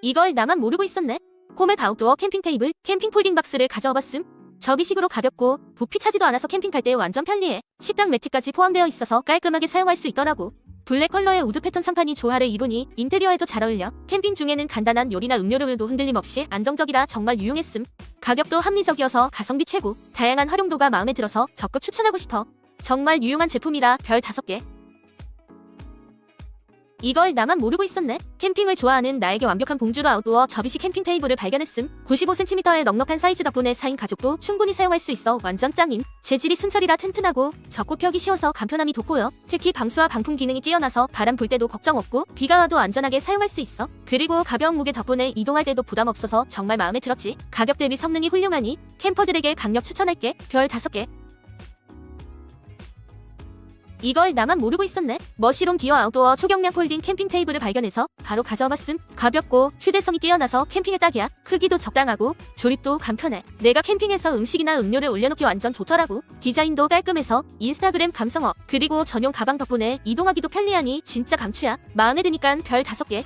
이걸 나만 모르고 있었네. 홈액 아웃도어 캠핑 테이블, 캠핑 폴딩 박스를 가져와 봤음. 접이식으로 가볍고 부피 차지도 않아서 캠핑 갈 때 완전 편리해. 식당 매트까지 포함되어 있어서 깔끔하게 사용할 수 있더라고. 블랙 컬러의 우드 패턴 상판이 조화를 이루니 인테리어에도 잘 어울려. 캠핑 중에는 간단한 요리나 음료류도 흔들림 없이 안정적이라 정말 유용했음. 가격도 합리적이어서 가성비 최고. 다양한 활용도가 마음에 들어서 적극 추천하고 싶어. 정말 유용한 제품이라 별 5개. 이걸 나만 모르고 있었네. 캠핑을 좋아하는 나에게 완벽한 봉주로 아웃도어 접이식 캠핑 테이블을 발견했음. 95cm의 넉넉한 사이즈 덕분에 4인 가족도 충분히 사용할 수 있어 완전 짱임. 재질이 순철이라 튼튼하고 적고 펴기 쉬워서 간편함이 돋보여. 특히 방수와 방풍 기능이 뛰어나서 바람 불 때도 걱정 없고 비가 와도 안전하게 사용할 수 있어. 그리고 가벼운 무게 덕분에 이동할 때도 부담 없어서 정말 마음에 들었지. 가격 대비 성능이 훌륭하니 캠퍼들에게 강력 추천할게. 별 5개. 이걸 나만 모르고 있었네. 머시롬 기어 아웃도어 초경량 폴딩 캠핑 테이블을 발견해서 바로 가져와 봤음. 가볍고 휴대성이 뛰어나서 캠핑에 딱이야. 크기도 적당하고 조립도 간편해. 내가 캠핑에서 음식이나 음료를 올려놓기 완전 좋더라고. 디자인도 깔끔해서 인스타그램 감성어. 그리고 전용 가방 덕분에 이동하기도 편리하니 진짜 강추야. 마음에 드니깐 별 5개.